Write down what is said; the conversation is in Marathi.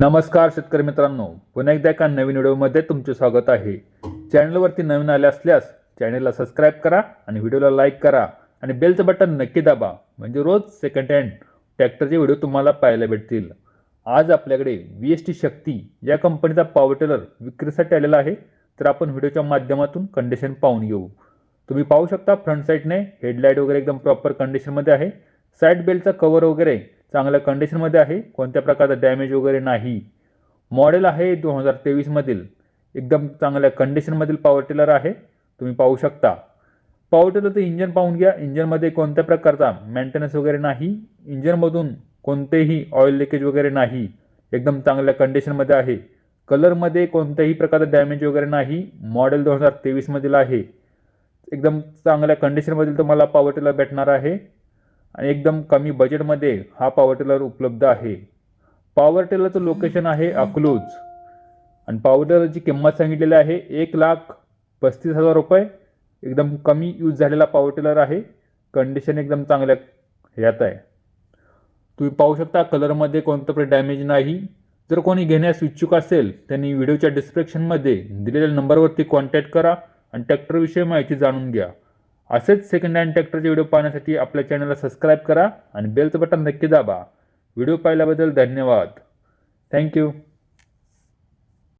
नमस्कार शेतकरी मित्रांनो. पुन्हा एकदा एका नवीन व्हिडिओमध्ये तुमचे स्वागत आहे. चॅनलवरती नवीन आले असल्यास चॅनलला सबस्क्राईब करा आणि व्हिडिओला लाईक करा आणि बेलचं बटन नक्की दाबा. म्हणजे रोज सेकंड हँड ट्रॅक्टरचे व्हिडिओ तुम्हाला पाहायला भेटतील. आज आपल्याकडे व्ही एस टी शक्ती या कंपनीचा पॉवर टेलर विक्रीसाठी आलेला आहे. तर आपण व्हिडिओच्या माध्यमातून कंडिशन पाहून घेऊ. तुम्ही पाहू शकता फ्रंट साईडने हेडलाईट वगैरे एकदम प्रॉपर कंडिशनमध्ये आहे. साईड बेल्टचा कवर वगैरे चांगल्या कंडिशनमध्ये आहे कोणत्या प्रकारचा डॅमेज वगैरे नाही. मॉडेल आहे दोन हजार तेवीसमधील. एकदम चांगल्या कंडिशनमधील पॉवर टिलर आहे. तुम्ही पाहू शकता. पॉवर टिलरचं इंजन पाहून घ्या. इंजनमध्ये कोणत्या प्रकारचा मेंटेनन्स वगैरे नाही. इंजनमधून कोणतेही ऑइल लिकेज वगैरे नाही. एकदम चांगल्या कंडिशनमध्ये आहे. कलरमध्ये कोणत्याही प्रकारचा डॅमेज वगैरे नाही. मॉडेल दोन हजार तेवीसमधील आहे. एकदम चांगल्या कंडिशनमधील तुम्हाला पॉवर टिलर भेटणार आहे. आणि एकदम कमी बजेटमध्ये हा पॉवर टेलर उपलब्ध आहे. पॉवर टेलरचं लोकेशन आहे अकलूज. आणि पॉवर टेलरची किंमत सांगितलेली आहे एक लाख पस्तीस हजार रुपये. एकदम कमी यूज झालेला पॉवर टिलर आहे. कंडिशन एकदम चांगल्या ह्यात आहे. तुम्ही पाहू शकता कलरमध्ये कोणतं पण डॅमेज नाही. जर कोणी घेण्यास इच्छुक असेल त्यांनी व्हिडिओच्या डिस्क्रिप्शनमध्ये दिलेल्या नंबरवरती कॉन्टॅक्ट करा आणि ट्रॅक्टरविषयी माहिती जाणून घ्या. असेच सेकंड हँड ट्रॅक्टरचे व्हिडिओ पाहण्यासाठी आपल्या चॅनलला सबस्क्राईब करा आणि बेलचं बटन नक्की दाबा. व्हिडिओ पाहिल्याबद्दल धन्यवाद. थँक्यू